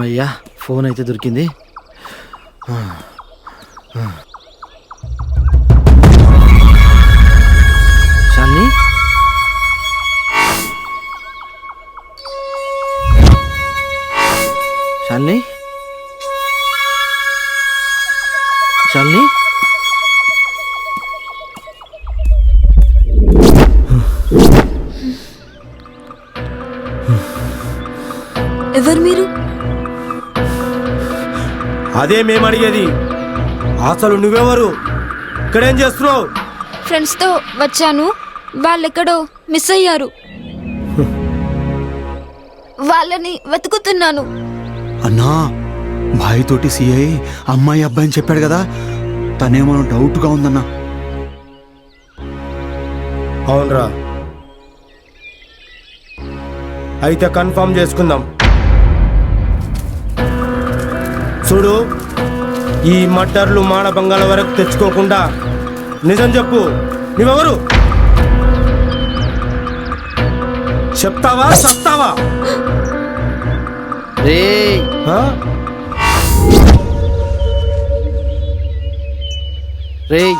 అమ్మయ్యా ఫోన్ అయితే దొరికింది. అదే మేము అడిగేది అసలు నువ్వెవరు? ఇక్కడేం చేస్తున్నావు? ఫ్రెండ్స్తో వచ్చాను. వాళ్ళెక్కడో మిస్ అయ్యారు. వాళ్ళని వెతుకుతున్నాను. అన్నా భాయ్ తోటి సిఐ అమ్మాయి అబ్బాయి అని చెప్పాడు కదా తనేమో డౌట్గా ఉందన్నా. అవునరా. అయితే కన్ఫర్మ్ చేసుకుందాం. చూడు ఈ మట్టర్లు మానభంగాల వరకు తెచ్చుకోకుండా నిజం చెప్పు. నువ్వెవరు? చెప్తావా చెప్తావా రే? రేయ్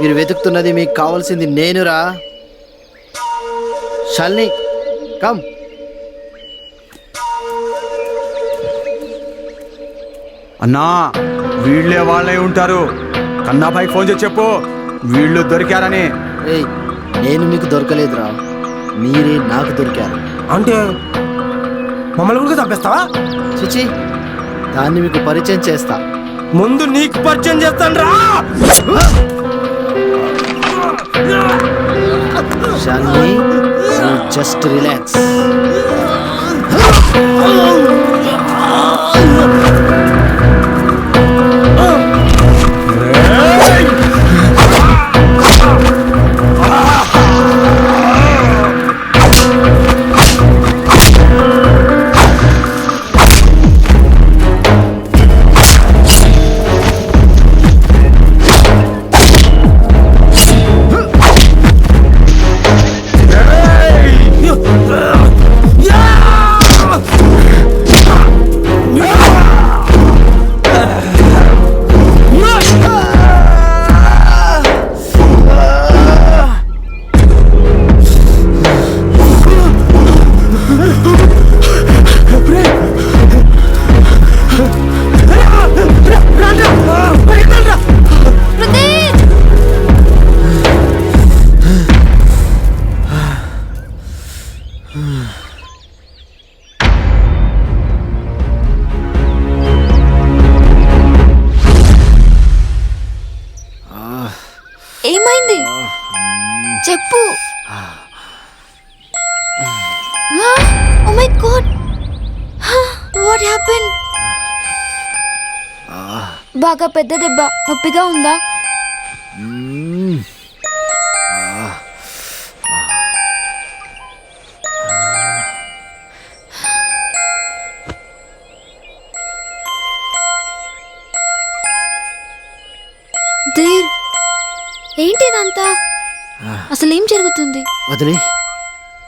మీరు వెతుకుతున్నది మీకు కావాల్సింది నేనురా. శాలిని కమ్. అన్నా వీళ్ళే వాళ్ళే ఉంటారు. కన్నాబాయికి ఫోన్ చేసి చెప్పు వీళ్ళు దొరికారని. రేయ్ నేను మీకు దొరకలేదురా. మీరే నాకు దొరికారు. అంటే మమ్మల్ని కూడా చంపేస్తావా? చిచి దాన్ని మీకు పరిచయం చేస్తా. ముందు నీకు పరిచయం చేస్తాను రా! జస్ట్ రిలాక్స్ హ్యాపెన్ బాగా పెద్ద దెబ్బ. నొప్పిగా ఉందా? దేర్ ఏంటి ఇదంతా అసలు ఏం జరుగుతుంది? వదిలి.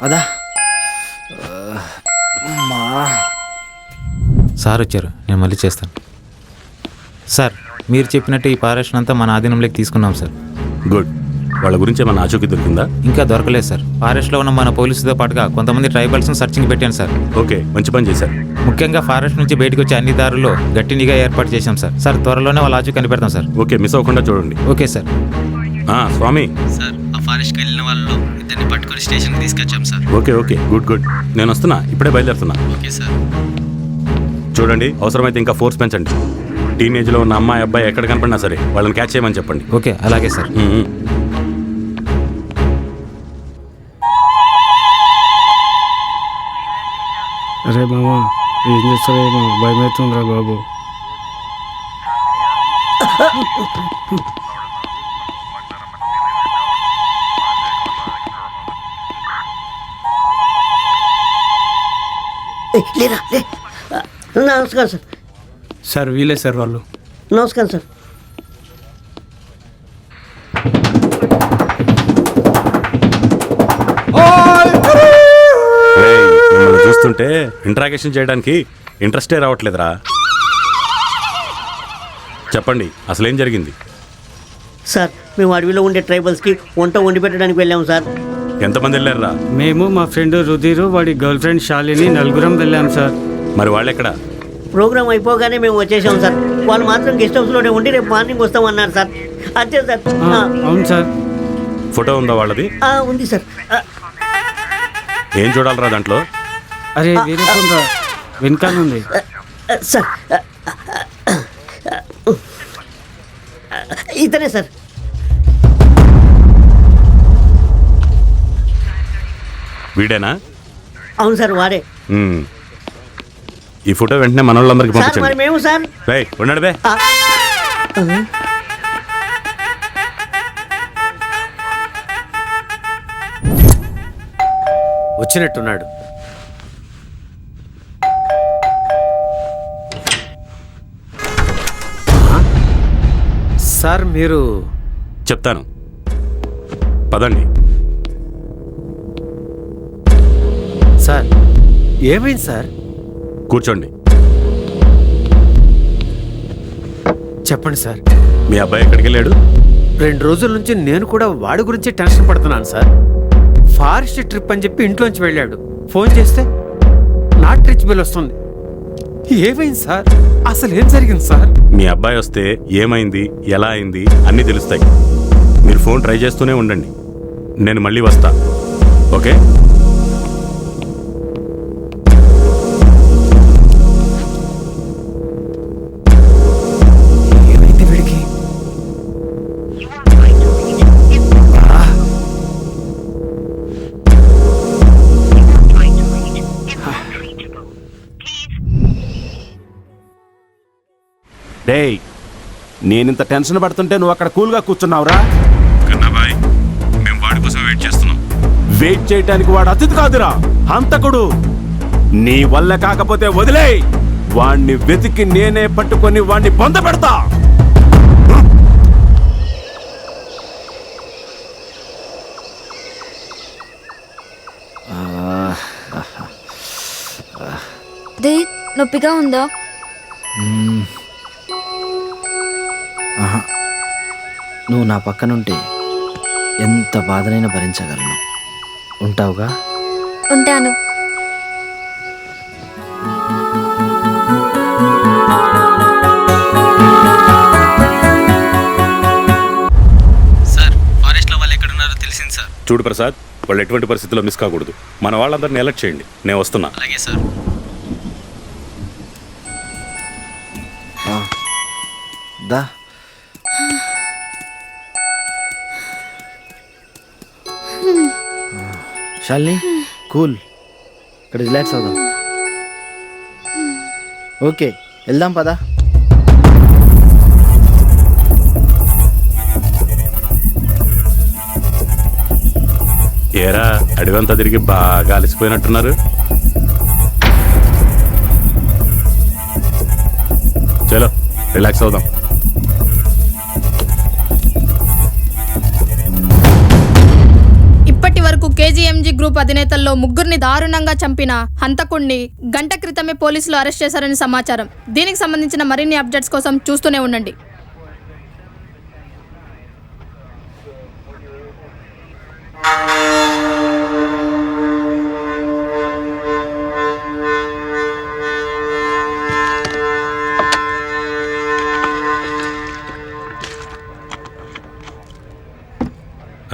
పదా. అమ్మా సార్ వచ్చారు నేను మళ్ళీ చేస్తాను. సార్ మీరు చెప్పినట్టు ఈ పారేషన్ అంతా మన ఆధీనంలోకి తీసుకున్నాం సార్. గుడ్. వాళ్ళ గురించి ఏమైనా ఆచూకీ దొరికిందా? ఇంకా దొరకలేదు సార్. ఫారెస్ట్లో ఉన్న మన పోలీసుతో పాటుగా కొంతమంది ట్రైబల్స్ని సర్చింగ్ పెట్టాను సార్. ఓకే మంచి పని చేశారు. ముఖ్యంగా ఫారెస్ట్ నుంచి బయటకు వచ్చే అన్ని దారుల్లో గట్టి నిఘా ఏర్పాటు చేశాం సార్. సార్ త్వరలోనే వాళ్ళ ఆచూ కనిపెడతాం సార్. ఓకే మిస్ అవ్వకుండా చూడండి. Okay sir. ఆ, స్వామి. సార్ ఆ ఫారెస్ట్కి వెళ్ళిన వాళ్ళు ఇద్దరిని పట్టుకొని స్టేషన్కి తీసుకొచ్చాం sir. Okay okay good good. నేను వస్తున్నా ఇప్పుడే బయలుదేరుతున్నా. Okay sir. చూడండి అవసరమైతే ఇంకా ఫోర్స్ పెంచండి. టీనేజ్లో ఉన్న అమ్మాయి అబ్బాయి ఎక్కడ కనపడినా సరే వాళ్ళని క్యాచ్ చేయమని చెప్పండి. ఓకే అలాగే సార్. అరే మామ ఏం చేస్తారేమో భయం అవుతుందిరా బాబు. లేరా లే. నమస్కారం సార్. సార్ వీలే సార్ వాళ్ళు. నమస్కారం సార్. రేయ్, మిమ్మల్ని చూస్తుంటే ఇంట్రాగేషన్ చేయడానికి ఇంట్రెస్టే రావట్లేదురా. చెప్పండి అసలేం జరిగింది? సార్ మేము అడవిలో ఉండే ట్రైబల్స్కి వంట వండి పెట్టడానికి వెళ్ళాము సార్. ఎంతమంది వెళ్ళారా మేము మా ఫ్రెండ్ రుధిరు వాడి గర్ల్ ఫ్రెండ్ శాలిని నలుగురం వెళ్ళాం సార్. మరి వాళ్ళెక్కడ? ప్రోగ్రామ్ అయిపోగానే మేము వచ్చేసాం సార్. వాళ్ళు మాత్రం గెస్ట్ హౌస్లోనే ఉండి రేపు మార్నింగ్ వస్తామన్నారు సార్. అంతే సార్. ఆ, అవును సార్. ఫోటో ఉందా వాళ్ళది? ఆ, ఉంది సార్. ఆ, ఏం చూడాలరా దాంట్లో? అరే వేరే ఫోన్ రా. వెనకాల ఉంది. ఆ, సార్. ఆ, ఇతనే సార్. వీడేనా? అవును సార్ వాడే. మ్మ్. ఈ ఫోటో వెంటనే మన వాళ్ళందరికి సార్ మరి పంపించండి మేము సార్ రేయ్ ఉన్నాడు బే. వచ్చినట్టున్నాడు. సార్ మీరు చెప్తాను. పదండి. సార్ ఏమైంది సార్? కూర్చోండి. చెప్పండి సార్. మీ అబ్బాయి ఎక్కడికి వెళ్ళాడు రెండు రోజుల నుంచి నేను కూడా వాడి గురించి టెన్షన్ పడుతున్నాను సార్. ఫారెస్ట్ ట్రిప్ అని చెప్పి ఇంట్లోంచి వెళ్ళాడు. ఫోన్ చేస్తే నాట్ రిచ్ బిల్ వస్తుంది. ఏమైంది సార్? అసలు ఏం జరిగింది సార్? మీ అబ్బాయి వస్తే ఏమైంది ఎలా అయింది అన్నీ తెలుస్తాయి. మీరు ఫోన్ ట్రై చేస్తూనే ఉండండి. నేను మళ్ళీ వస్తా. ఓకే? నేనింత టెన్షన్ పడుతుంటే నువ్వు అక్కడ కూల్గా కూర్చున్నావురా? కన్నాబాయ్ మేము వాడి కోసం వెయిట్ చేస్తున్నాం. వెయిట్ చేయటానికి వాడు అతిథి కాదురా హంతకుడు. నీ వల్ల కాకపోతే వదిలే వాణ్ణి వెతికి నేనే పట్టుకొని వాణ్ణి పొంద పెడతా. దే నొప్పిగా ఉందా? నువ్వు నా పక్కనుంటే ఎంత బాధనైనా భరించగలను. ఉంటావుగా? ఉంటాను. సార్ ఫారెస్ట్లో వాళ్ళు ఎక్కడున్నారో తెలిసింది సార్. చూడు ప్రసాద్ వాళ్ళు ఎటువంటి పరిస్థితుల్లో మిస్ కాకూడదు. మన వాళ్ళందరిని ఎలర్ట్ చేయండి. నేను వస్తున్నా. అలాగే సార్. ఆ. దా. షాలిని కూల్. ఇక్కడ రిలాక్స్ అవుదాం. ఓకే వెళ్దాం పదా. ఏరా అడవంతా తిరిగి బాగా అలసిపోయినట్టున్నారు. చలో రిలాక్స్ అవుదాం. కేజీఎంజీ గ్రూప్ అధినేతల్లో ముగ్గురిని దారుణంగా చంపిన హంతకుణ్ణి గంట క్రితమే పోలీసులు అరెస్ట్ చేశారని సమాచారం. దీనికి సంబంధించిన మరిన్ని అప్డేట్స్ కోసం చూస్తూనే ఉండండి.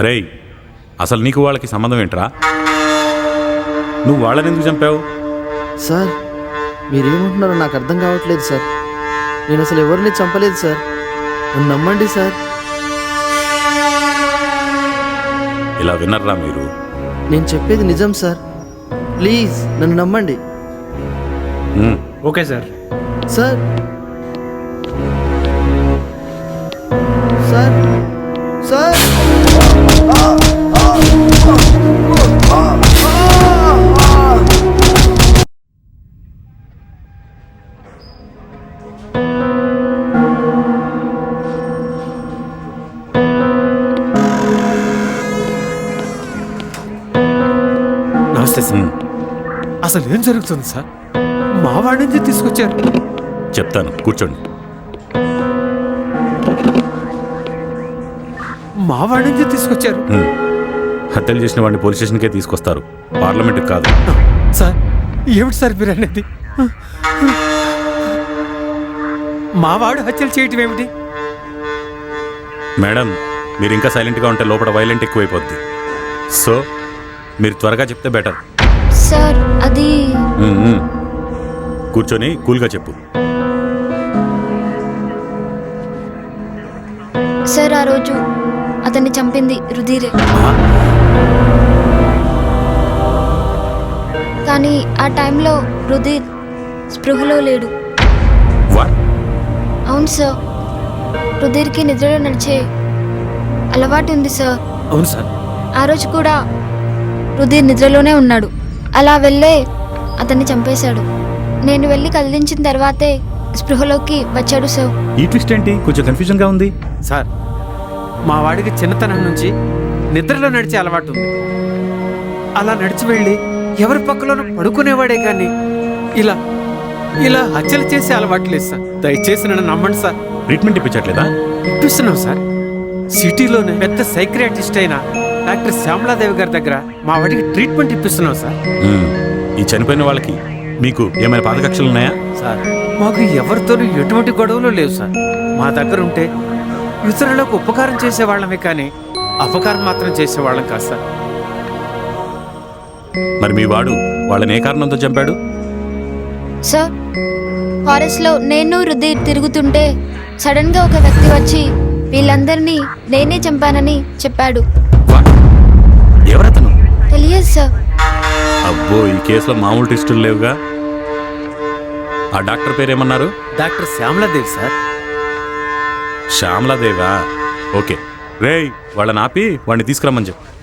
అరే అసలు నీకు వాళ్ళకి సంబంధం ఏంట్రా? నువ్వు వాళ్ళని ఎందుకు చంపావు? సార్ మీరేమంటున్నారో నాకు అర్థం కావట్లేదు సార్. నేను అసలు ఎవరిని చంపలేదు సార్. నన్ను నమ్మండి సార్. ఇలా విన్నర్రా మీరు? నేను చెప్పేది నిజం సార్. ప్లీజ్ నన్ను నమ్మండి. Okay sir. Sir. Sir. Sir. నమస్తే సార్. అసలు ఏం జరుగుతుంది సార్ మా వాడి నుంచి తీసుకొచ్చారు చెప్తాను కూర్చోండి మా వాడి నుంచి తీసుకొచ్చారు. హత్యలు చేసిన వాడిని పోలీస్ స్టేషన్కే తీసుకొస్తారు. పార్లమెంట్కి కాదు. సార్ ఏమిటి సార్ మీరు అనేది? మా వాడు హత్యలు చేయటం ఏమిటి? మేడం మీరు ఇంకా సైలెంట్గా ఉంటే లోపల వైలెంట్ ఎక్కువైపోద్ది. సో మీరు త్వరగా చెప్తే బెటర్. సార్ అది. కూర్చొని కూల్గా చెప్పు. సార్ ఆ రోజు అతన్ని చంపింది రుధిరే. కానీ ఆ టైంలో రుధిర్ స్పృహలో లేడు. అవును సార్. రుధిర్కి నిద్రలో నడిచే అలవాటు ఉంది సార్. అవును సార్. ఆ రోజు కూడా రుధిర్ నిద్రలోనే ఉన్నాడు. అలా వెళ్ళే అతన్ని చంపేశాడు. నేను వెళ్ళి కదిలించిన తర్వాతే స్పృహలోకి వచ్చాడు సార్. ఈ ట్విస్ట్ ఏంటి? కొంచెం కన్ఫ్యూజన్గా ఉంది. సార్ మా వాడికి చిన్నతనం నుంచి నిద్రలో నడిచే అలవాటు ఉంది. అలా నడిచి వెళ్ళి ఎవరి పక్కలోనూ పడుకునేవాడే కానీ ఇలా ఇలా హత్యలు చేసే అలవాటు లేదు సార్. దయచేసి నన్ను నమ్మండి సార్. ట్రీట్మెంట్ ఇప్పించట్లేదా? ఇప్పిస్తున్నాం సార్. సిటీలోనే పెద్ద సైక్రియాటిస్ట్ అయిన డాక్టర్ శ్యామలాదేవి గారి దగ్గర మా వాడికి ట్రీట్మెంట్ ఇప్పిస్తున్నాం సార్. ఈ చనిపోయిన వాళ్ళకి మీకు ఏమైనా పాదకక్షలు ఉన్నాయా? సార్ మాకు ఎవరితోనూ ఎటువంటి గొడవలు లేవు సార్. మా దగ్గర ఉంటే ఇతరులకు ఉపకారం చేసేవాళ్ళమే కానీ అపకారం మాత్రం చేసేవాళ్ళం కాదు సార్. మరి మీ వాడు వాళ్ళని ఏ కారణంతో చంపాడు? సార్ ఫారెస్ట్లో నేను రుధిర్ తిరుగుతుంటే సడన్గా ఒక వ్యక్తి వచ్చి వీళ్ళందరినీ నేనే చంపానని చెప్పాడు? ఎవరతను? తెలియదు సార్. అబ్బో ఈ కేసులో మామూలు టెస్టులు లేవుగా? ఆ doctor పేరేమన్నారు? Doctor Shyamaladevi sir. శ్యామలాదేవా? Okay. రేయ్ వాళ్ళని ఆపి వాడిని తీసుకురమ్మని చెప్పు.